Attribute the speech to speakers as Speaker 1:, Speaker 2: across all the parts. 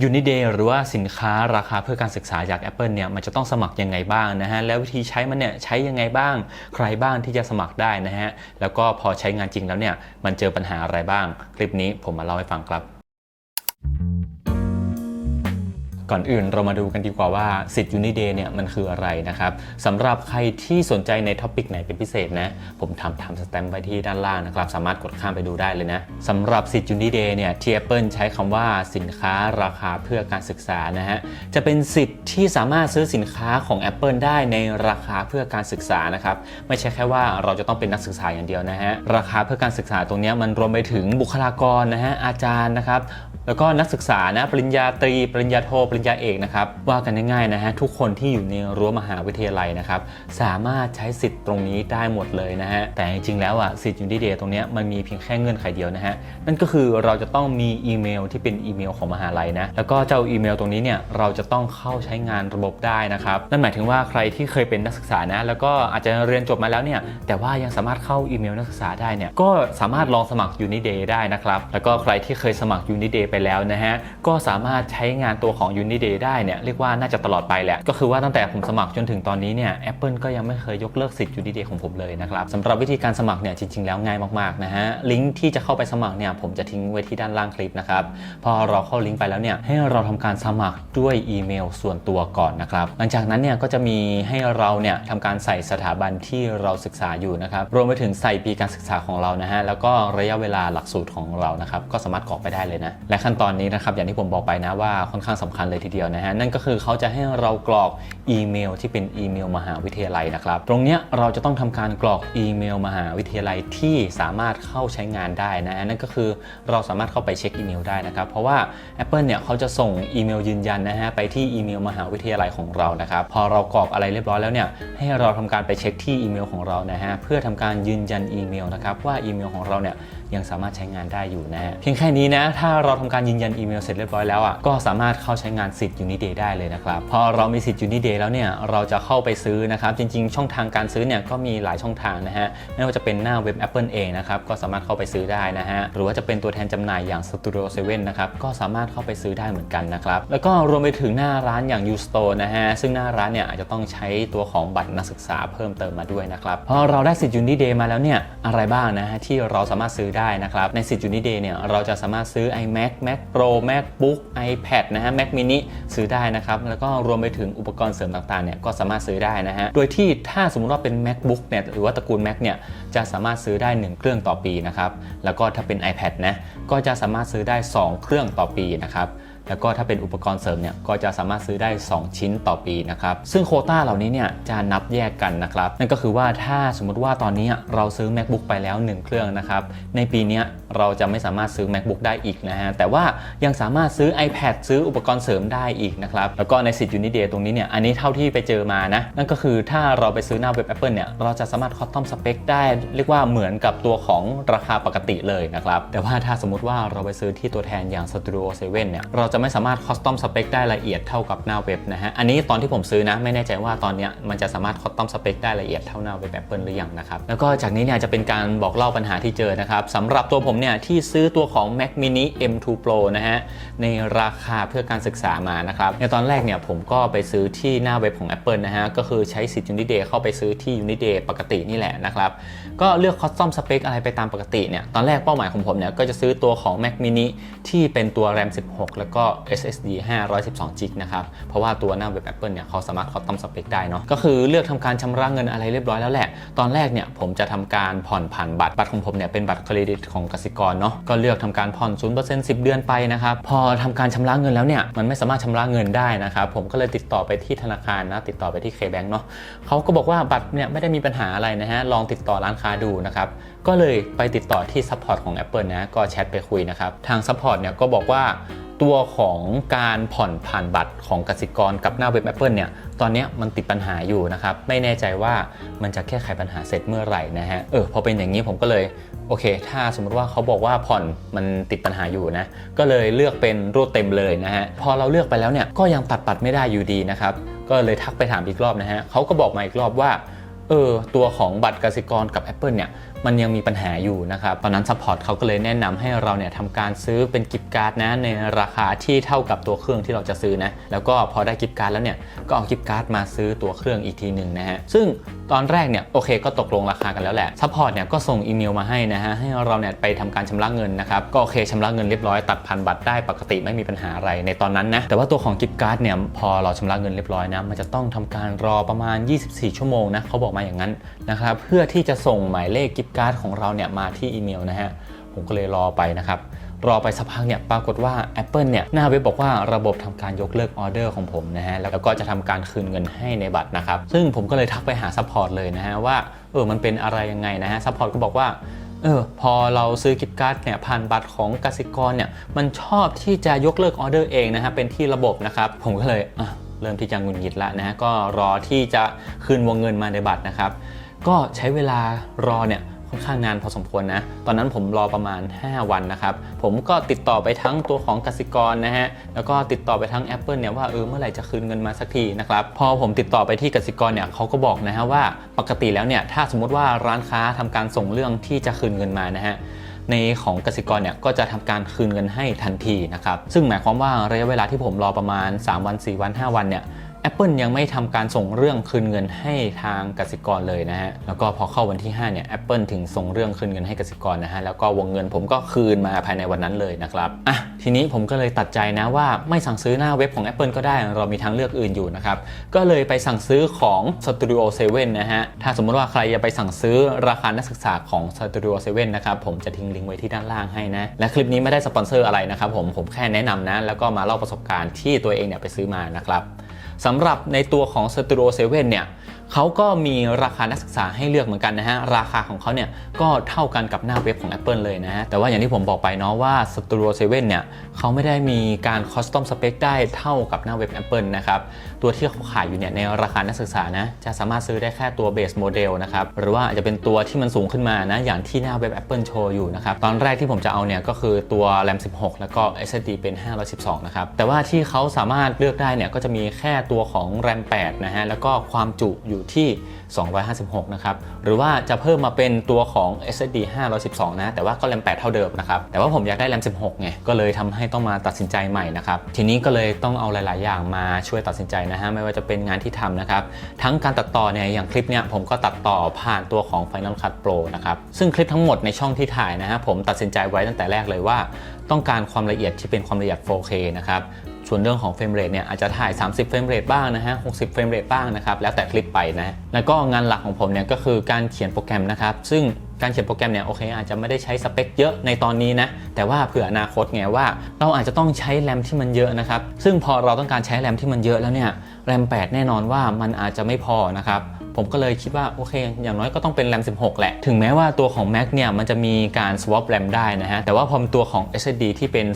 Speaker 1: ยูนิเดย์หรือว่าสินค้าราคาเพื่อการศึกษาจาก Apple เนี่ยมันจะต้องสมัครยังไงบ้างนะฮะแล้ววิธีใช้มันเนี่ยใช้ยังไงบ้าง ใครบ้างที่จะสมัครได้นะฮะแล้วก็พอใช้งานจริงแล้วเนี่ยมันเจอปัญหาอะไรบ้าง คลิปนี้ผมมาเล่าให้ฟังครับ ก่อนอื่นเรามาดูกันดีกว่าว่าสิทธิ์ยูนิเดย์เนี่ยมันคืออะไรนะครับสำหรับใครที่สนใจในท็อปิกไหนเป็นพิเศษนะ ผมทำทำสแตมป์ไว้ที่ด้านล่างนะครับ สามารถกดข้ามไปดูได้เลยนะสำหรับสิทธิ์ยูนิเดย์เนี่ยที่ Apple ใช้คำว่าสินค้าราคาเพื่อการศึกษานะฮะจะเป็นสิทธิ์ที่สามารถซื้อสินค้าของ Apple ได้ในราคาเพื่อการศึกษานะครับไม่ใช่แค่ว่าเราจะต้องเป็นนักศึกษาอย่างเดียวนะฮะราคาเพื่อการศึกษาตรงนี้มันรวมไปถึงบุคลากรนะฮะอาจารย์นะครับแล้วก็นักศึกษานะปริญญาตรีปริญญาโทปริญญาเอกนะครับว่ากันง่ายๆนะฮะทุกคนที่อยู่ในรั้วมหาวิทยาลัยนะครับสามารถใช้สิทธิ์ตรงนี้ได้หมดเลยนะฮะแต่จริงๆแล้วอะสิทธิ์ยูนิเดย์ตรงเนี้ยมันมีเพียงแค่เงื่อนไขเดียวนะฮะนั่นก็คือเราจะต้องมีอีเมลที่เป็นอีเมลของมหาลัยนะแล้วก็เจ้าอีเมลตรงนี้เนี่ยเราจะต้องเข้าใช้งานระบบได้นะครับนั่นหมายถึงว่าใครที่เคยเป็นนักศึกษานะแล้วก็อาจจะเรียนจบมาแล้วเนี่ยแต่ว่ายังสามารถเข้าอีเมลนักศึกษาได้เนี่ยก็สามารถลองสมัคร Uniday ได้นะครับแล้วก็ใครที่เคยสมัคร Uniday ไปแล้วนะฮะก็สามารถใช้งานตัวของ Uniday ได้เนี่ยเรียกว่าน่าจะตลอดไปแหละ ก็คือว่าตั้งแต่ผมสมัครจนถึงตอนนี้เนี่ย Apple ก็ยังไม่เคยยกเลิกสิทธิ์ Uniday ของผมเลยนะครับสำหรับวิธีการสมัครเนี่ยจริง ๆ แล้วง่ายมากๆนะฮะลิงก์ที่จะเข้าไปสมัครเนี่ยผมจะทิ้งไว้ที่ด้านล่างคลิปนะครับพอเราเข้าลิงก์ไปแล้วเนี่ยให้เราทำการสมัครด้วยอีเมลส่วนตัวก่อนนะครับหลังจากนั้นเนี่ยก็จะมีให้เราเนี่ยทำการใส่สถาบันที่เราศึกษาอยู่นะครับรวมไปถึงใส่ปีการศึกษาของเรานะฮะแล้วก็ระยะเวลาหลักสูตรของเรานะครับก็สามารถกรอกไปได้เลยนะและขั้นตอนนี้นะครับอย่างที่ผมบอกไปนะว่าค่อนข้างสำคัญเลยทีเดียวนะฮะนั่นก็คือเขาจะให้เรากรอกอีเมลที่เป็นอีเมลมหาวิทยาลัยนะครับตรงเนี้ยเราจะต้องทำการกรอกอีเมลมหาวิทยาลัยที่สามารถเข้าใช้งานได้นะฮะนั่นก็คือเราสามารถเข้าไปเช็คอีเมลได้นะครับเพราะว่า Apple เนี่ยเขาจะส่งอีเมลยืนยันนะฮะไปที่อีเมลมหาวิทยาลัยของเรานะครับพอเรากรอกอะไรเรียบร้อยแล้วเนี่ยให้เราทำการไปเช็คที่อีเมลของเรานะฮะเพื่อทำการยืนยันอีเมลนะครับว่าอีเมลของเราเนี่ยยังสามารถใช้งานได้อยู่นะฮะเพียงแค่นี้นะถ้าเราทำการยืนยันอีเมลเสร็จเรียบร้อยแล้วอะก็สามารถเข้าใช้งานสิทธิ์ Uniday ได้เลยนะครับ พอเรามีสิทธิ์ Uniday แล้วเนี่ย เราจะเข้าไปซื้อนะครับ จริงๆ ช่องทางการซื้อเนี่ยก็มีหลายช่องทางนะฮะ ไม่ว่าจะเป็นหน้าเว็บ Apple เองนะครับ ก็สามารถเข้าไปซื้อได้นะฮะ หรือว่าจะเป็นตัวแทนจำหน่ายอย่าง Studio 7นะครับ ก็สามารถเข้าไปซื้อได้เหมือนกันนะครับ แล้วก็รวมไปถึงหน้าร้านอย่าง U Store นะฮะ ซึ่งหน้าร้านเนี่ยอาจจะต้องใช้ตัวของบัตรนักศึกษาเพิ่มเติมมาด้วยนะครับ พอเราได้สิทธิ์ Uniday มาแล้วเนี่ย อะไรบ้างนะฮะที่เราสามารถซื้อได้นะครับ ในสิทธิ์ Uniday เนี่ยเราจะสามารถซื้อ iMac Mac Pro MacBook iPad นะฮะ Mac mini ซื้อได้นะครับ แล้วก็รวมไปถึงอุปกรณ์เสริมต่างๆเนี่ยก็สามารถซื้อได้นะฮะ โดยที่ถ้าสมมุติว่าเป็น MacBook เนี่ยหรือว่าตระกูล Mac เนี่ยจะสามารถซื้อได้ 1 เครื่องต่อปีนะครับ แล้วก็ถ้าเป็น iPad นะก็จะสามารถซื้อได้ 2 เครื่องต่อปีนะครับแล้วก็ถ้าเป็นอุปกรณ์เสริมเนี่ยก็จะสามารถซื้อได้ 2 ชิ้นต่อปีนะครับ ซึ่งโคต้าเหล่านี้เนี่ยจะนับแยกกันนะครับ นั่นก็คือว่าถ้าสมมติว่าตอนนี้เราซื้อ macbook ไปแล้ว 1 เครื่องนะครับ ในปีนี้ เราจะไม่สามารถซื้อ macbook ได้อีกนะฮะแต่ว่ายังสามารถซื้อ ipad ซื้ออุปกรณ์เสริมได้อีกนะครับแล้วก็ในสิทธิ์ Uniday ตรงนี้เนี่ยอันนี้เท่าที่ไปเจอมานะนั่นก็คือถ้าเราไปซื้อหน้าเว็บ Apple เนี่ยเราจะสามารถคอสตอมสเปคได้เรียกว่าเหมือนกับตัวของราคาปกติเลยนะครับแต่ว่าถ้าสมมติว่าเราไปซื้อที่ตัวแทนอย่าง Studio 7เนี่ยเราจะไม่สามารถคอสตอมสเปคได้ละเอียดเท่ากับหน้าเว็บนะฮะอันนี้ตอนที่ผมซื้อนะไม่แน่ใจว่าตอนเนี้ยมันจะสามารถคอสตอมสเปคได้ละเอียดเท่าหน้าเว็บ Apple หรือยังนะครับแล้วก็จากนี้เนี่ยจะเป็นการบอกเล่าปัญหาที่เจอนะครับสำหรับตัวผมเนี่ยที่ซื้อตัวของ Mac mini M2 Pro นะฮะในราคาเพื่อการศึกษามานะครับในตอนแรกเนี่ยผมก็ไปซื้อที่หน้าเว็บของ Apple นะฮะก็คือใช้สิทธิ์ Uniday เข้าไปซื้อที่ Uniday ปกตินี่แหละนะครับก็เลือกคอสตอมสเปคอะไรไปตามปกติเนี่ยตอนแรกเป้าหมายของผมเนี่ยก็จะซื้อตัวของ Mac mini ที่เป็นตัว RAM 16 แล้วก็ SSD 512 g b นะครับเพราะว่าตัวหน้าเว็บ Apple เนี่ยเขาสามารถคอสตอมสเปคได้เนาะก็คือเลือกทำการชำระเงินอะไรเรียบร้อยแล้วแหละ ตอนแรกเนี่ยผมจะทำการผ่อนผ่านบัตรบัตรของผมเนี่ยเป็นบัตรเครดิตของกสิกรเนาะก็เลือกทำการผ่อน 0% 10 เดือนไปนะครับ พอทำการชำระเงินแล้วเนี่ยมันไม่สามารถชำระเงินได้นะครับ ผมก็เลยติดต่อไปที่ธนาคารนะติดต่อไปที่เคแบงก์เนาะเขาก็บอกว่าบัตรเนี่ยไม่ได้มีปัญหาอะไรนะฮะลองติดต่อร้านค้าดูนะครับก็เลยไปติดต่อที่ซัพพอร์ตของ Apple นะก็แชทไปคุยนะครับทางซัพพอร์ตเนี่ยก็บอกว่า ตัวของการผ่อนผ่านบัตรของกสิกรกับหน้าเว็บ Apple เนี่ย ตอนนี้มันติดปัญหาอยู่นะครับ ไม่แน่ใจว่ามันจะแก้ไขปัญหาเสร็จเมื่อไหร่นะฮะ เออ พอเป็นอย่างนี้ผมก็เลย โอเค ถ้าสมมติว่าเขาบอกว่าผ่อนมันติดปัญหาอยู่นะ ก็เลยเลือกเป็นรูดเต็มเลยนะฮะ พอเราเลือกไปแล้วเนี่ย ก็ยังตัดบัตรไม่ได้อยู่ดีนะครับ ก็เลยทักไปถามอีกรอบนะฮะเขาก็บอกมาอีกรอบว่า เออ ตัวของบัตรกสิกรกับ Apple เนี่ย มันยังมีปัญหาอยู่นะครับ ตอนนั้นซัพพอร์ตเขาก็เลยแนะนำให้เราเนี่ยทำการซื้อเป็นกิฟต์การ์ดนะในราคาที่เท่ากับตัวเครื่องที่เราจะซื้อนะ แล้วก็พอได้กิฟต์การ์ดแล้วเนี่ยก็เอากิฟต์การ์ดมาซื้อตัวเครื่องอีกทีหนึ่งนะฮะ ซึ่งตอนแรกเนี่ยโอเคก็ตกลงราคากันแล้วแหละซัพพอร์ตเนี่ยก็ส่งอีเมลมาให้นะฮะให้เราเนี่ยไปทำการชำระเงินนะครับก็โอเคชำระเงินเรียบร้อยตัดพันบัตรได้ปกติไม่มีปัญหาอะไรในตอนนั้นนะแต่ว่าตัวของกิฟต์การ์ดเนี่ยพอเราชำระเงินเรียบร้อยนะมันจะต้องทำการรอประมาณ 24 ชั่วโมงนะเขาบอกมาอย่างนั้นนะครับเพื่อที่จะส่งหมายเลขกิฟต์การ์ดของเราเนี่ยมาที่อีเมลนะฮะผมก็เลยรอไปนะครับ รอไปสักพักเนี่ยปรากฏว่า Apple เนี่ยหน้าเว็บบอกว่าระบบทำการยกเลิกออเดอร์ของผมนะฮะแล้วก็จะทำการคืนเงินให้ในบัตรนะครับ ซึ่งผมก็เลยทักไปหาซัพพอร์ตเลยนะฮะว่าเออมันเป็นอะไรยังไงนะฮะซัพพอร์ตก็บอกว่าเออพอเราซื้อกิฟต์การ์ดเนี่ยผ่านบัตรของกสิกรเนี่ยมันชอบที่จะยกเลิกออเดอร์เองนะฮะเป็นที่ระบบนะครับ ผมก็เลยอะเริ่มที่จะงุนหงิดละนะฮะก็รอที่จะคืนวงเงินมาในบัตรนะครับ ก็ใช้เวลารอเนี่ย ค่อนข้างนานพอสมควรนะ ตอนนั้นผมรอประมาณ 5 วันนะครับ ผมก็ติดต่อไปทั้งตัวของกสิกรนะฮะ แล้วก็ติดต่อไปทั้ง Apple เนี่ยว่าเออเมื่อไหร่จะคืนเงินมาสักทีนะครับ พอผมติดต่อไปที่กสิกรเนี่ยเขาก็บอกนะฮะว่าปกติแล้วเนี่ยถ้าสมมติว่าร้านค้าทำการส่งเรื่องที่จะคืนเงินมานะฮะในของกสิกรเนี่ยก็จะทำการคืนเงินให้ทันทีนะครับ ซึ่งหมายความว่าระยะเวลาที่ผมรอประมาณ 3 วัน 4 วัน 5 วันเนี่ย Apple ยังไม่ทำการส่งเรื่องคืนเงินให้ทางกสิกรเลยนะฮะ แล้วก็พอเข้าวันที่ 5 เนี่ย Apple ถึงส่งเรื่องคืนเงินให้กสิกรนะฮะ แล้วก็วงเงินผมก็คืนมาภายในวันนั้นเลยนะครับ อะ ทีนี้ผมก็เลยตัดใจนะว่าไม่สั่งซื้อหน้าเว็บของ Apple ก็ได้ เรามีทางเลือกอื่นอยู่นะครับ ก็เลยไปสั่งซื้อของ Studio 7 นะฮะ ถ้าสมมติว่าใครจะไปสั่งซื้อราคานักศึกษาของ Studio 7 นะครับ ผมจะทิ้งลิงก์ไว้ที่ด้านล่างให้นะ และคลิปนี้ไม่ได้สปอนเซอร์อะไรนะครับผม ผมแค่แนะนำนะ แล้วก็มาเล่าประสบการณ์ที่ตัวเองเนี่ยไปซื้อมานะครับ สำหรับในตัวของสเตโดเซเว่นเนี่ย เขาก็มีราคานักศึกษาให้เลือกเหมือนกันนะฮะ ราคาของเขาเนี่ยก็เท่ากันกับหน้าเว็บของ Apple เลยนะฮะ แต่ว่าอย่างที่ผมบอกไปเนาะว่า Studio 7 เนี่ยเขาไม่ได้มีการคอสตอมสเปคได้เท่ากับหน้าเว็บ Apple นะครับ ตัวที่เขาขายอยู่เนี่ยในราคานักศึกษานะจะสามารถซื้อได้แค่ตัวเบสโมเดลนะครับ หรือว่าอาจจะเป็นตัวที่มันสูงขึ้นมานะอย่างที่หน้าเว็บ Apple โชว์อยู่นะครับ ตอนแรกที่ผมจะเอาเนี่ยก็คือตัว RAM 16 แล้วก็ SSD เป็น 512 นะครับ แต่ว่าที่เขาสามารถเลือกได้เนี่ยก็จะมีแค่ตัวของ RAM 8 นะฮะแล้วก็ความจุอยู่ที่ 256 นะครับ หรือว่าจะเพิ่มมาเป็นตัวของ SSD 512 นะ แต่ว่าก็ RAM 8เท่าเดิมนะครับ แต่ว่าผมอยากได้ RAM 16 ไง ก็เลยทำให้ต้องมาตัดสินใจใหม่นะครับ ทีนี้ก็เลยต้องเอาหลาย ๆ อย่างมาช่วยตัดสินใจนะฮะ ไม่ว่าจะเป็นงานที่ทำนะครับ ทั้งการตัดต่อเนี่ย อย่างคลิปเนี่ยผมก็ตัดต่อผ่านตัวของ Final Cut Pro นะครับ ซึ่งคลิปทั้งหมดในช่องที่ถ่ายนะฮะ ผมตัดสินใจไว้ตั้งแต่แรกเลยว่า ต้องการความละเอียดที่เป็นความละเอียด 4K นะครับ ส่วนเรื่องของเฟรมเรทเนี่ยอาจจะถ่าย 30 เฟรมเรทบ้างนะฮะ 60 เฟรมเรทบ้างนะครับ แล้วแต่คลิปไปนะ แล้วก็งานหลักของผมเนี่ยก็คือการเขียนโปรแกรมนะครับ ซึ่งการเขียนโปรแกรมเนี่ยโอเคอาจจะไม่ได้ใช้สเปคเยอะในตอนนี้นะ แต่ว่าเผื่ออนาคตไงว่า เราอาจจะต้องใช้แรมที่มันเยอะนะครับ ซึ่งพอเราต้องการใช้แรมที่มันเยอะแล้วเนี่ย แรม 8 แน่นอนว่ามันอาจจะไม่พอนะครับผมก็เลยคิดว่าโอเค อย่างน้อยก็ต้องเป็น RAM 16 แหละ ถึงแม้ว่าตัวของ Mac เนี่ยมันจะมีการ swap RAM ได้นะฮะ แต่ว่าพอตัวของ SSD ที่เป็น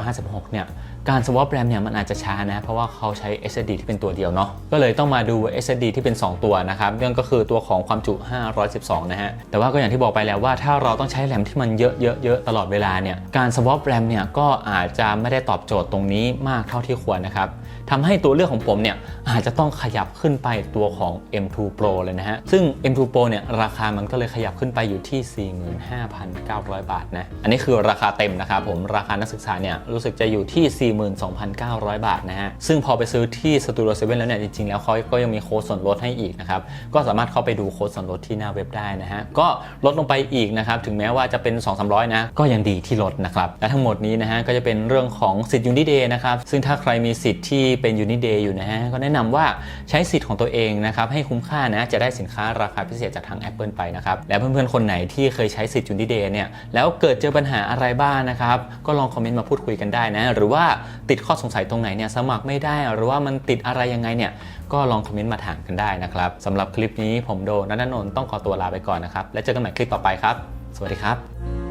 Speaker 1: 256 เนี่ย การ swap RAM เนี่ยมันอาจจะช้านะ เพราะว่าเขาใช้ SSD ที่เป็นตัวเดียวเนาะก็เลยต้องมาดู SSD ที่เป็น 2 ตัวนะครับนั่นก็คือตัวของความจุ 512 นะฮะ แต่ว่าก็อย่างที่บอกไปแล้วว่าถ้าเราต้องใช้แรมที่มันเยอะๆๆตลอดเวลาเนี่ยการ swap RAM เนี่ยก็อาจจะไม่ได้ตอบโจทย์ตรงนี้มากเท่าที่ควรนะครับทำให้ตัวเลือกของผมเนี่ยอาจจะต้องขยับขึ้นไปตัวของ M2 Pro เลยนะฮะซึ่ง M2 Pro เนี่ยราคามันก็เลยขยับขึ้นไปอยู่ที่ 45,900 บาทนะอันนี้คือราคาเต็มนะครับผมราคานักศึกษาเนี่ยรู้สึกจะอยู่ที่42,900 บาทนะฮะ ซึ่งพอไปซื้อที่ Studio 7แล้วเนี่ย จริงๆ แล้วเขาก็ยังมีโค้ดส่วนลดให้อีกนะครับ ก็สามารถเข้าไปดูโค้ดส่วนลดที่หน้าเว็บได้นะฮะ ก็ลดลงไปอีกนะครับ ถึงแม้ว่าจะเป็น 2-300 นะ ก็ยังดีที่ลดนะครับ และทั้งหมดนี้นะฮะ ก็จะเป็นเรื่องของสิทธิ์ Uniday นะครับ ซึ่งถ้าใครมีสิทธิ์ที่เป็น Uniday อยู่นะฮะ ก็แนะนำว่าใช้สิทธิ์ของตัวเองนะครับ ให้คุ้มค่านะ จะได้สินค้าราคาพิเศษจากทาง Apple ไปนะครับ และเพื่อนๆ คนไหนที่เคยใช้สิทธิ์ Uniday เนี่ย แล้วเกิดเจอปัญหาอะไรบ้างนะครับ ก็ลองคอมเมนต์มาพูดคุยกันได้นะ หรือว่าติดข้อสงสัยตรงไหนเนี่ยสมัครไม่ได้ หรือว่ามันติดอะไรยังไงเนี่ยก็ลองคอมเมนต์มาถามกันได้นะครับสำหรับคลิปนี้ผมโดนันนนท์ต้องขอตัวลาไปก่อนนะครับแล้วเจอกันใหม่คลิปต่อไปครับ สวัสดีครับ